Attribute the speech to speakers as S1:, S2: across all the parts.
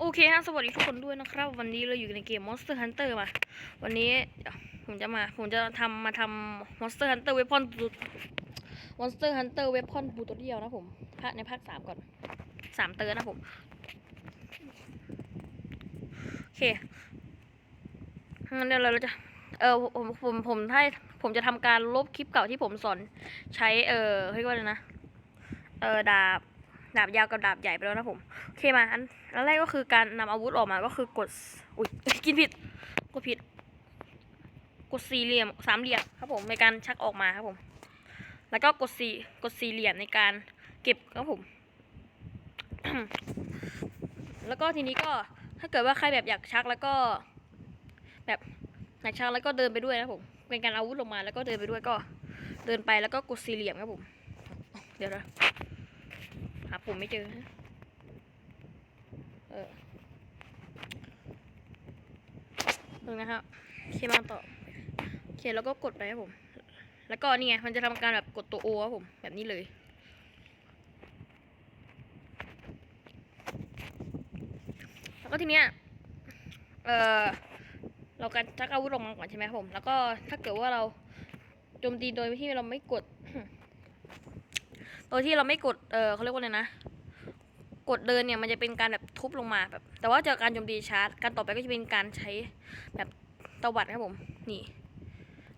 S1: โอเคฮะสวัสดีทุกคนด้วยนะครับ วันนี้เราอยู่ในเกม Monster Hunter มา วันนี้ผมจะมาผมจะทำมาทำ Monster Hunter Weapon Monster Hunter Weapon บูตัวเดียวนะผมภาคในภาคสามก่อนสามเตอร์นะผม โอเคงั้นเดี๋ยวเราจะเออผมผมผมถ้าผมจะทำการลบคลิปเก่าที่ผมสอนใช้เออเรียกว่าอะไรนะ เออดาบ ดาบยาวกับดาบใหญ่ไปแล้วนะผมโอเคมาอันอันแรกก็คือการนำอาวุธออกมาก็คือกดอุ้ยกินผิดกดผิด กดสี่เหลี่ยมสามเหลี่ยมครับผมในการชักออกมาครับผม แล้วก็กดสี่กดสี่เหลี่ยมในการเก็บครับผม แล้วก็ทีนี้ก็ถ้าเกิดว่าใครแบบอยากชักแล้วก็แบบอยากชักแล้วก็เดินไปด้วยนะผม เป็นการเอาอาวุธลงมาแล้วก็เดินไปด้วยก็ เดินไปแล้วก็กดสี่เหลี่ยมครับผม เดี๋ยวนะ หาปุ่มไม่เจอฮะเออนึงนะครับโอเคมาต่อโอเคแล้วก็กดไปครับผม แล้วก็นี่ไงมันจะทำการแบบกดตัวโอครับผม แบบนี้เลยแล้วก็ทีเนี้ยเออเราการชักอาวุธออกมาก่อนใช่ไหมครับผม แล้วก็ถ้าเกิดว่าเราโจมตีโดยที่เราไม่กด โดยที่เราไม่กด เออเขาเรียกว่าอะไรนะ กดเดินเนี่ยมันจะเป็นการแบบทุบลงมาแบบ แต่ว่าเจอการโจมตีชาร์จ การต่อไปก็จะเป็นการใช้แบบตวัดครับผม นี่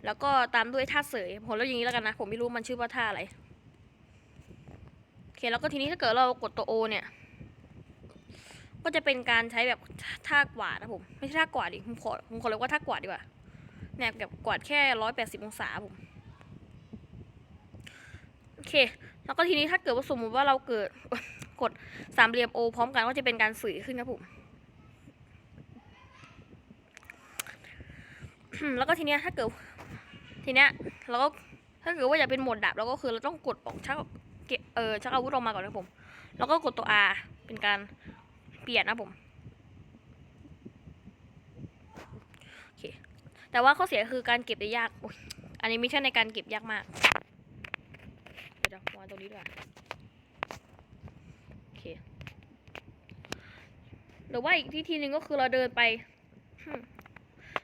S1: แล้วก็ตามด้วยท่าเสย ผมแล้วอย่างนี้แล้วกันนะ ผมไม่รู้มันชื่อว่าท่าอะไรโอเค แล้วก็ทีนี้ถ้าเกิดเรากดตัวโอเนี่ย ก็จะเป็นการใช้แบบท่ากวาดนะผม ไม่ใช่ท่ากวาดดิ ผมขอ ผมขอเรียกว่าท่ากวาดดีกว่าเนี่ยแบบกวาดแค่ร้อยแปดสิบองศาผม โอเค แล้วก็ทีนี้ถ้าเกิดว่าสมมติว่าเราเกิดกดสามเหลี่ยมโอพร้อมกันก็จะเป็นการสื่อขึ้นครับผมแล้วก็ทีเนี้ยถ้าเกิดทีเนี้ยเราก็ถ้าเกิดว่าอยากเป็นโหมดดับเราก็คือเราต้องกดออกชักเออชักอาวุธออกมาก่อนนะผม แล้วก็กดตัว R เป็นการเปลี่ยนนะผมโอเคแต่ว่าข้อเสียคือการเก็บได้ยากอันนี้มิชชั่นในการเก็บยากมาก เดี๋ยววาตรงนี้ด้วยโอเคหรือว่าอีกที่ทีหนึ่งก็คือเราเดินไป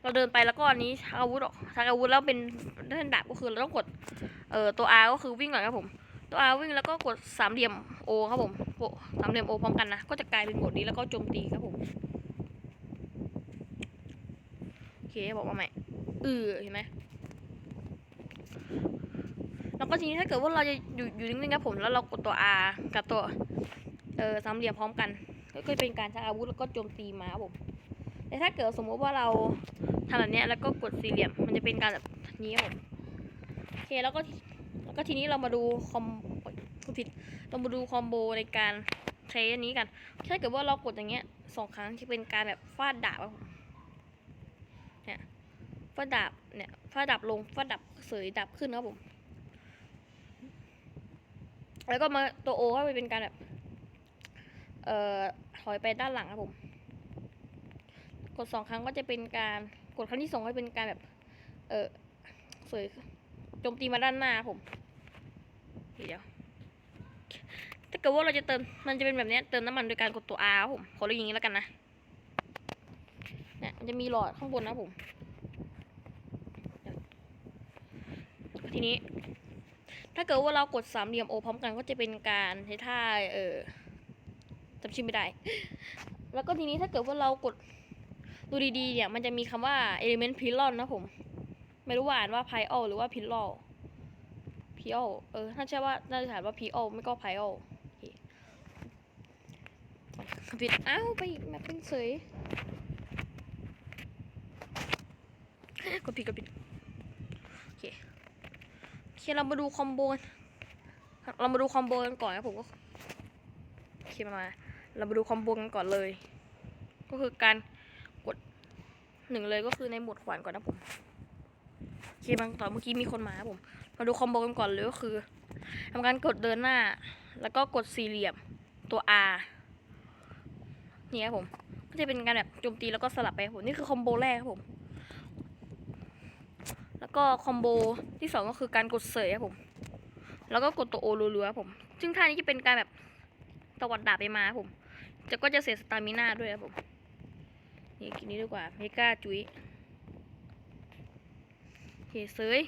S1: เราเดินไปแล้วก็อันนี้ชักอาวุธออกชักอาวุธแล้วเป็นเดินดาบก็คือเราต้องกดเอ่อตัว R ก็คือวิ่งก่อนครับผมตัว R วิ่งแล้วก็กดสามเหลี่ยม O ครับผมโอสามเหลี่ยม O พร้อมกันนะก็จะกลายเป็นโหมดนี้แล้วก็โจมตีครับผมโอเคบอกว่าใหมเออเห็นไหม แล้วก็ทีนี้ถ้าเกิดว่าเราจะอยู่อยู่นิ่งๆครับผมแล้วเรากดตัว R กับตัวเออสามเหลี่ยมพร้อมกันก็จะเป็นการใช้อาวุธแล้วก็โจมตีมาครับผมแต่ถ้าเกิดสมมติว่าเราทำแบบนี้แล้วก็กดสี่เหลี่ยม มันจะเป็นการแบบนี้ครับผมโอเคแล้วก็แล้วก็ทีนี้เรามาดูคอมผิดเรามาดูคอมโบในการใช้อันนี้กันถ้าเกิดว่าเรากดอย่างเงี้ยสองครั้งจะเป็นการแบบฟาดดาบครับผมเนี่ยฟาดดาบเนี่ยฟาดดาบลงฟาดดาบเสยดาบขึ้นครับผม แล้วก็มาตัวโอก็เป็นการแบบ เอ่อถอยไปด้านหลังครับผม กดสองครั้งก็จะเป็นการกดครั้งที่สองก็เป็นการแบบ เออเสยโจมตีมาด้านหน้าครับผม เดี๋ยว ถ้าเกิดว่าเราจะเติม มันจะเป็นแบบนี้เติมน้ำมันโดยการกดตัว R ครับผมขอเรียกอย่างนี้แล้วกันนะเนี่ยมันจะมีหลอดข้างบนนะผม ทีนี้ ถ้าเกิดว่าเรากดสามเหลี่ยมโอพร้อมกันก็จะเป็นการใช้ท่าเออจำชื่อไม่ได้ แล้วก็ทีนี้ถ้าเกิดว่าเรากดดูดีๆเนี่ยมันจะมีคำว่า element pylon นะผม ไม่รู้ว่าอ่านว่า pyle หรือว่า pylon pyle เออน่าจะว่าน่าจะอ่านว่า pyle ไม่ก็ pyle โอเคผิดอ้าวไปแมปเป็นเสยกดผิดกดผิด คเรามาดูคอมโบกันเรามาดูคอมโบกันก่อนนะผมก็โอเคมา เรามาดูคอมโบกันก่อนเลย ก็คือการกดหนึ่งเลยก็คือในหมวดขวานก่อนนะผมโอเคบางตอนเมื่อกี้มีคนมาผม มาดูคอมโบกันก่อนเลยก็คือทำการกดเดินหน้า แล้วก็กดสี่เหลี่ยมตัว R นี่ครับผม ก็จะเป็นการแบบโจมตีแล้วก็สลับไปผมนี่คือคอมโบแรกครับผม ก็คอมโบที่สองก็คือการกดเสยครับผม แล้วก็กดตัวโอรัวๆครับผม ซึ่งท่านี้จะเป็นการแบบตวัดดาบไปมาครับผม จะก็จะเสียสตามิน่าด้วยครับผม นี่กินนี้ดีกว่าเมกาจุ้ยโอเคเซย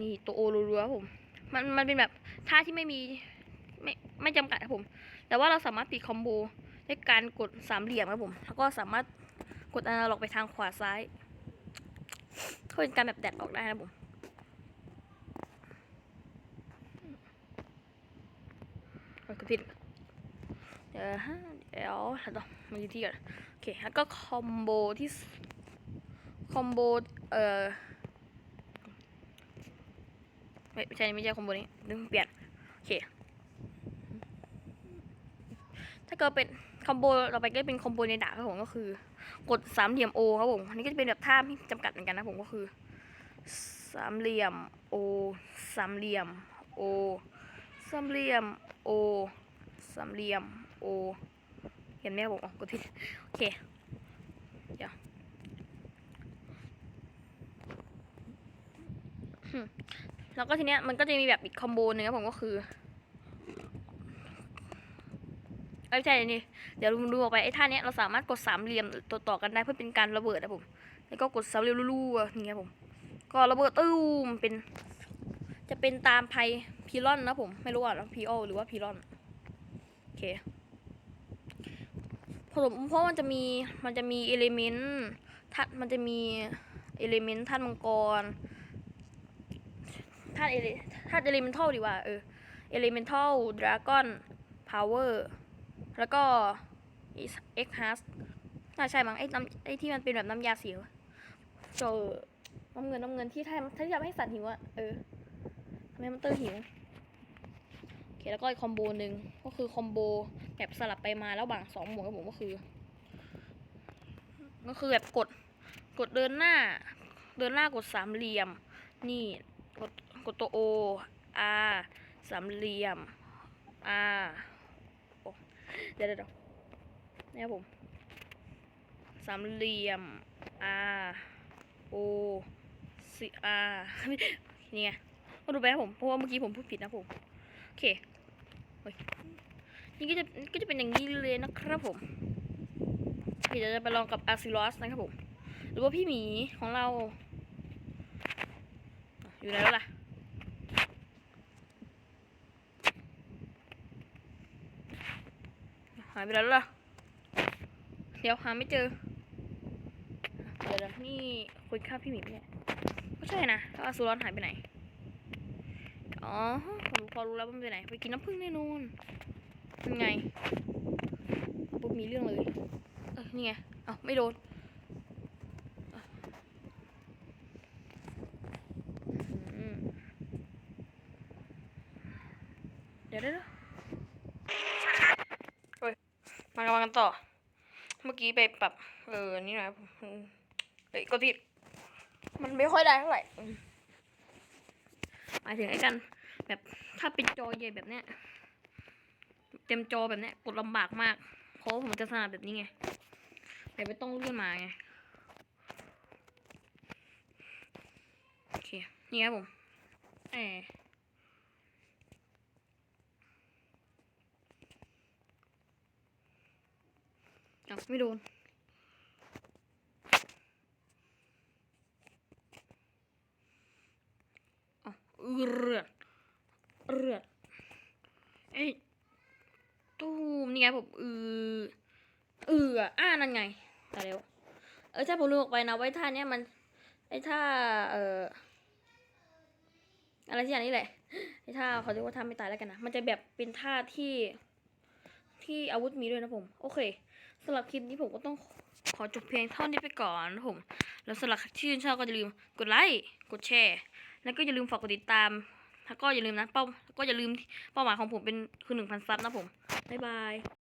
S1: นี่ตัวโอรัวๆครับผม มันมันเป็นแบบท่าที่ไม่มีไม่ไม่จำกัดครับผม แต่ว่าเราสามารถปิดคอมโบด้วยการกดสามเหลี่ยมครับผม แล้วก็สามารถกดอนาล็อกไปทางขวาซ้าย ก็เป็นการแบบแดดออกได้นะผมโอ้ยกดผิดเดี๋ยวฮะเดี๋ยวหาต่อมาดูที่ก่อนโอเคแล้วก็คอมโบที่คอมโบเอ่อไม่ใช่ไม่ใช่คอมโบนี้นึกเปลี่ยนโอเค ถ้าเกิดเป็นคอมโบต่อไปก็เป็นคอมโบในดาบครับผมก็คือ กดสามเหลี่ยมโอครับผมอันนี้ก็จะเป็นแบบท่าไม่จำกัดเหมือนกันนะผมก็คือสามเหลี่ยมโอสามเหลี่ยมโอสามเหลี่ยมโอสามเหลี่ยมโอเห็นไหมครับผมอ๋อกดผิดโอเคเดี๋ยวแล้วก็ทีเนี้ยมันก็จะมีแบบอีกคอมโบหนึงครับผมก็คือเอ้ย ไม่ใช่นี่เดี๋ยวดูออกไปไอ้ท่านี้เราสามารถกดสามเหลี่ยมต่อต่อกันได้เพื่อเป็นการระเบิดนะผมแล้วก็กดสามเหลี่ยมรัวๆอย่างเงี้ยผม ก็ระเบิดตู้มเป็น จะเป็นตามไพพีรอนนะผมไม่รู้อะพีโอหรือว่าพีรอนโอเคผมเพราะมันจะมีมันจะมีเอลิเมนต์ทัดมันจะมีเอลิเมนต์ท่านมังกรท่านเอลิท่านเอลิเมนทัลดีกว่าเออเอลิเมนทัลดราก้อนพาวเวอร์ แล้วก็เอ็กฮัสน่าใช่มั้งไอ้น้ำไอ้ที่มันเป็นแบบน้ำยาสีเจอน้ำเงินน้ำเงินที่ทำที่ทำให้สัตว์หิวอะเออทำให้มันเตอร์หิวโอเคแล้วก็อีกคอมโบหนึ่งก็คือคอมโบแบบสลับไปมาแล้วบางสองหมวดกับผมก็คือ ก็คือแบบกดกดเดินหน้า เดินหน้ากดสามเหลี่ยม นี่กดกดตัวโออาสามเหลี่ยมอา เดี๋ยวเดี๋ยวเดี๋ยวนี่ครับผม สามเหลี่ยมอาโอซีอานี่ไงก็ดูไปครับผม เพราะว่าเมื่อกี้ผมพูดผิดนะผม โอเคเฮ้ยนี่ก็จะก็จะเป็นอย่างนี้เลยนะครับผมเดี๋ยวจะไปลองกับอาซิลอสนะครับผม หรือว่าพี่หมีของเรา อยู่ไหนแล้วล่ะ หายไปแล้วล่ะ เดี๋ยวหาไม่เจอ เดี๋ยวนี่คุยค่าพี่หมีเนี่ยก็ใช่นะแล้วอาซูรอนหายไปไหน อ๋อผมพอรู้แล้วว่ามันไปไหน ไปกินน้ำผึ้งแน่นอนเป็นไงปุ๊บมีเรื่องเลย เออนี่ไง เอ้าไม่โดนอืมเดี๋ยวเดี๋ยวเดี๋ยวเฮ้ยมา กำลังกันต่อ เมื่อกี้ไปปรับ เออ นี่นะเฮ้ยกดผิด มันไม่ค่อยได้เท่าไหร่หมายถึงไอ้กัน แบบถ้าเป็นจอใหญ่แบบเนี้ย เต็มจอแบบเนี้ยกดลำบากมาก เพราะผมจะถนัดแบบนี้ไง แต่ไม่ต้องเลื่อนมาไง โอเค นี่ครับผมแอ อาไม่โดนเอเรือดเรือดเอ้ยตูมนี่ไงผมเออเอออ่านั่นไงตายแล้วเออถ้าผมลืมออกไปนะไว้ท่าเนี้ยมันไอ้ท่าเอ่ออะไรที่อย่างนี้แหละไอ้ท่าเขาเรียกว่าท่าไม่ตายแล้วกันนะมันจะแบบเป็นท่าที่ที่อาวุธมีด้วยนะผม โอเค สำหรับคลิปนี้ผมก็ต้องขอจบเพียงเท่านี้ไปก่อนนะผม แล้วสำหรับที่ชื่นชอบก็อย่าลืมกดไลค์กดแชร์ แล้วก็อย่าลืมฝากกดติดตาม แล้วก็อย่าลืมนะเป้าก็อย่าลืมเป้าหมายของผมเป็นคือหนึ่งพันซับนะผมบ๊ายบาย